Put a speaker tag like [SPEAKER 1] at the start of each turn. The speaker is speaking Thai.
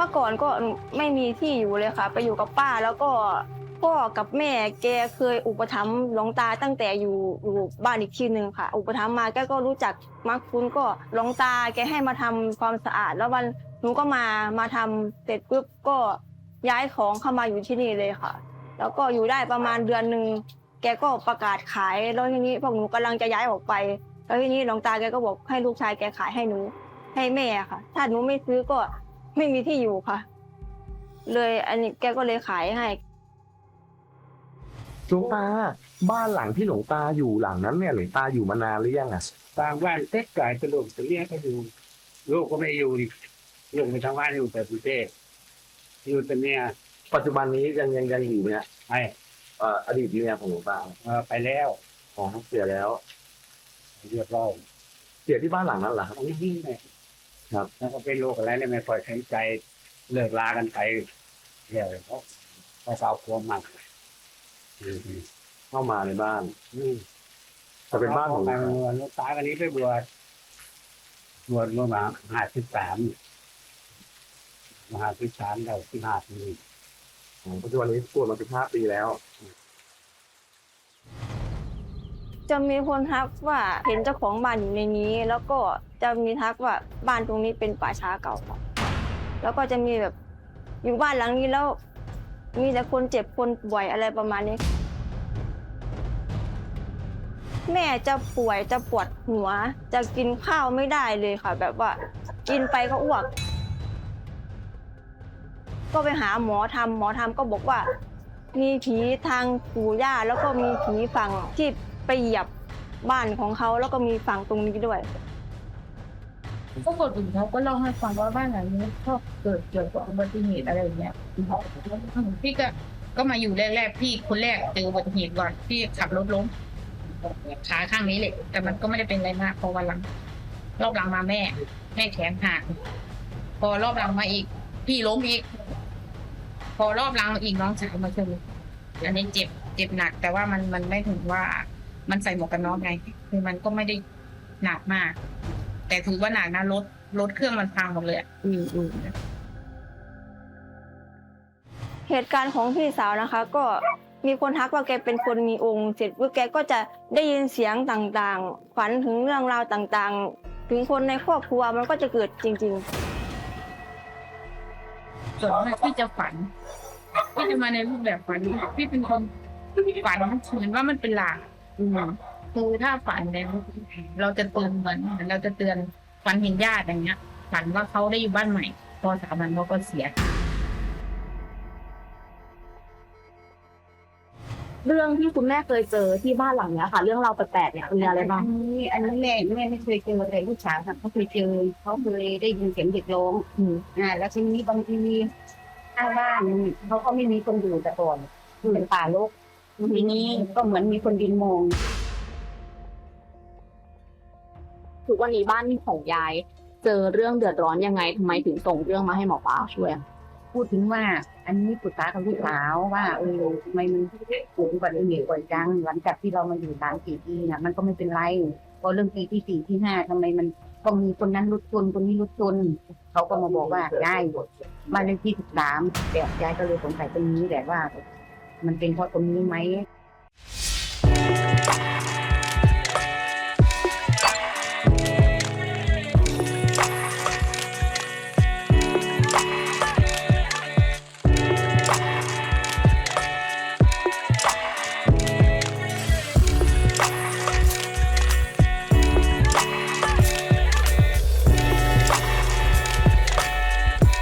[SPEAKER 1] มื่อก่อนก็ไม่มีที่อยู่เลยค่ะ ไปอยู่กับป้าแล้วก็พ่อกับแม่แกเคยอุปถัมภ์หลวงตาตั้งแต่อยู่อยู่บ้านอีกที่หนึ่งค่ะ อุปถัมภ์มาแกก็รู้จักมักคุ้นก็หลวงตาแกให้มาทำความสะอาด แล้ววันหนูก็มามาทำเสร็จปุ๊บก็ย้ายของเข้ามาอยู่ที่นี่เลยค่ะ แล้วก็อยู่ได้ประมาณเดือนหนึ่งแกก็ประกาศขายแล้วทีนี้พวกหนูกำลังจะย้ายออกไป แล้วทีนี้หลวงตาแกก็บอกให้ลูกชายแกขายให้หนูให้แม่ค่ะ ถ้าหนูไม่ซื้อก็ ไม่มีที่อยู่ค่ะ เลยอันนี้แกก็เลยขายให้
[SPEAKER 2] หลวงตา บ้านหลังที่หลวงตาอยู่หลังนั้นเนี่ยหลวงตาอยู่มานานหรือยังอะ
[SPEAKER 3] ต่างบ้านเต็กไก่ตะลุกตะเลียก็อยู่ลูกก็ไม่อยู่ดิลูกไปทำงานอยู่แต่กรุงเทพอยู่แต่เนี่ย
[SPEAKER 2] ปัจจุบันนี้ยังยังยังอยู่เนี่ย
[SPEAKER 3] ไอ้
[SPEAKER 2] เอ่ออดีตเมียของหลวงตา
[SPEAKER 3] เอ่อไปแล้ว
[SPEAKER 2] อ๋อเสียแล้ว
[SPEAKER 3] เรียบร้อย
[SPEAKER 2] เสียที่บ้านหลังนั้นเหรอครับ
[SPEAKER 3] อันนี้ยิ่งเลย
[SPEAKER 2] ครับ
[SPEAKER 3] แล้วก็เป็นโรคอะไรเนี่ยไม่ค่อยใช้ใจเลิกลากันไปเดี๋ยวเพราะเพราะสาวควมากอืม
[SPEAKER 2] เข้ามาในบ้าน
[SPEAKER 3] อืม
[SPEAKER 2] แต่เป็นบ้านของหลวง
[SPEAKER 3] บ
[SPEAKER 2] ตา
[SPEAKER 3] วชลูกตากันนี้ไปบวชบวชเมื่อมาห้าสิบสามมาห้าสิบสามเราที่ห้าปี
[SPEAKER 2] อ๋อปัจจุบันนี้ปวดมาสิบห้าปีแล้ว
[SPEAKER 1] จะมีคนทักว่าเห็นเจ้าของบ้านอยู่ในนี้ แล้วก็จะมีทักว่าบ้านตรงนี้เป็นป่าช้าเก่าค่ะแล้วก็จะมีแบบอยู่บ้านหลังนี้แล้ว มีแต่คนเจ็บคนป่วยอะไรประมาณนี้ แม่จะป่วยจะปวดหัว จะกินข้าวไม่ได้เลยค่ะ แบบว่ากินไปก็อ้วก ก็ไปหาหมอทำหมอทำก็บอกว่า มีผีทางปู่ย่าแล้วก็มีผีฝั่งที่ ไปเหยียบบ้านของเขาแล้วก็มีฝั่งตรงนี้ด้วย
[SPEAKER 4] ก็คนอื่นเขาก็เล่าให้ฟังว่าบ้านหลังนี้ชอบเกิดเกี่ยวกับอุบัติเหตุอะไรอย่างเงี้ยพี่ก็ก็มาอยู่แรกๆพี่คนแรกเจออุบัติเหตุก่อนพี่ขับรถล้มขาข้างนี้เลยแต่มันก็ไม่ได้เป็นอะไรมากพอวันหลัง รอบหลังมาแม่ แม่แขนหักพอรอบหลังมาอีก พี่ล้มอีก พอรอบหลังอีกน้องสาวมาช่วยอันนี้เจ็บเจ็บหนัก แต่ว่ามันมันไม่ถึงว่า มันใส่หมวกกันน็อกไงคือมันก็ไม่ได้หนักมาก แต่ถือว่าหนักนะรถรถเครื่องมันพังหมดเลยอะอืมอืม
[SPEAKER 1] เหตุการณ์ของพี่สาวนะคะ ก็มีคนทักว่าแกเป็นคนมีองค์ เสร็จปุ๊บแกก็จะได้ยินเสียงต่างๆ ฝันถึงเรื่องราวต่างๆ ถึงคนในครอบครัวมันก็จะเกิดจริง
[SPEAKER 4] ส่วนมากพี่จะฝันพี่จะมาในรูปแบบฝันพี่เป็นคนฝันเหมือนว่ามันเป็นหลาง อืมคือถ้าฝันแล้วเราจะเตือนเหมือนเหมือนเราจะเตือนฝันเห็นญาติอย่างเงี้ย ฝันว่าเขาได้อยู่บ้านใหม่ พอสามวันเขาก็เสีย
[SPEAKER 5] เรื่องที่คุณแม่เคยเจอที่บ้านหลังเนี้ยค่ะ เรื่องราวแปลกๆเนี่ยมีอะไรบ้าง
[SPEAKER 6] อันนี้อันนี้แม่แม่ไม่เคยเจอแต่ลูกสาวค่ะเขาเคยเจอเขาเคยได้ยินเสียงเด็กร้อง
[SPEAKER 5] อืม
[SPEAKER 6] อ่า แล้วทีนี้บางทีข้างบ้านเขาก็ไม่มีคนอยู่แต่ก่อนเป็นป่ารก ทีนี้ก็เหมือนมีคนดินมอง
[SPEAKER 5] ทุกวันนี้บ้านของยาย เจอเรื่องเดือดร้อนยังไงทำไมถึงส่งเรื่องมาให้หมอปลาช่วยอะ
[SPEAKER 6] พูดถึงว่า อันนี้ปุตตากับลูกสาวว่าเออทำไมมันเกิดอุบัติเหตุบ่อยจังหลังจากที่เรามาอยู่สามสี่ปีน่ะมันก็ไม่เป็นไรพอเรื่องปีที่สี่ที่ห้าทำไมมันต้องมีคนนั้นรถชนคนนี้รถชนเขาก็มาบอกว่ายายบ้านเลขที่สิบสามแต่ยายก็เลยสงสัยตรงนี้แหละว่า มันเป็นเพราะตรงนี้ไหม